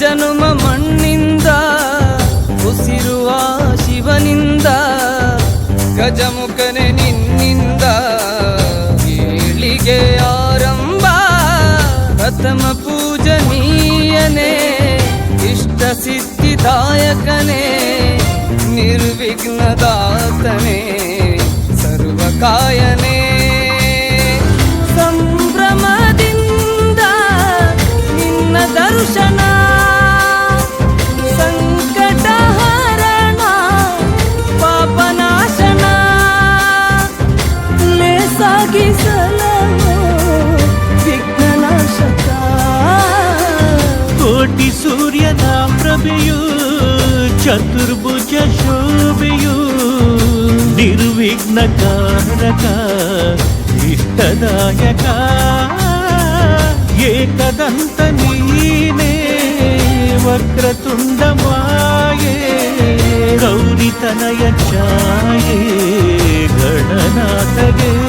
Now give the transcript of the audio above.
ಜನುಮ ಮಣ್ಣಿಂದ, ಉಸಿರುವ ಶಿವನಿಂದ, ಗಜಮುಖನೆ ನಿನ್ನಿಂದ, ಏಳಿಗೆ ಆರಂಭ, ಪ್ರಥಮ ಪೂಜನೀಯನೇ ಇಷ್ಟ ಸಿದ್ಧಿದಾಯಕನೇ ನಿರ್ವಿಘ್ನದಾತನೇ, ಸರ್ವಕಾಯನೇ. ಸಂಭ್ರಮದಿಂದ ದರ್ಶನ ऋषभियु चतुर्भुज शोभियु निर्विघ्नकारक इष्टदायक एकदन्त नीने वक्रतुण्डमाये गौरितनय छाये गणनाथगे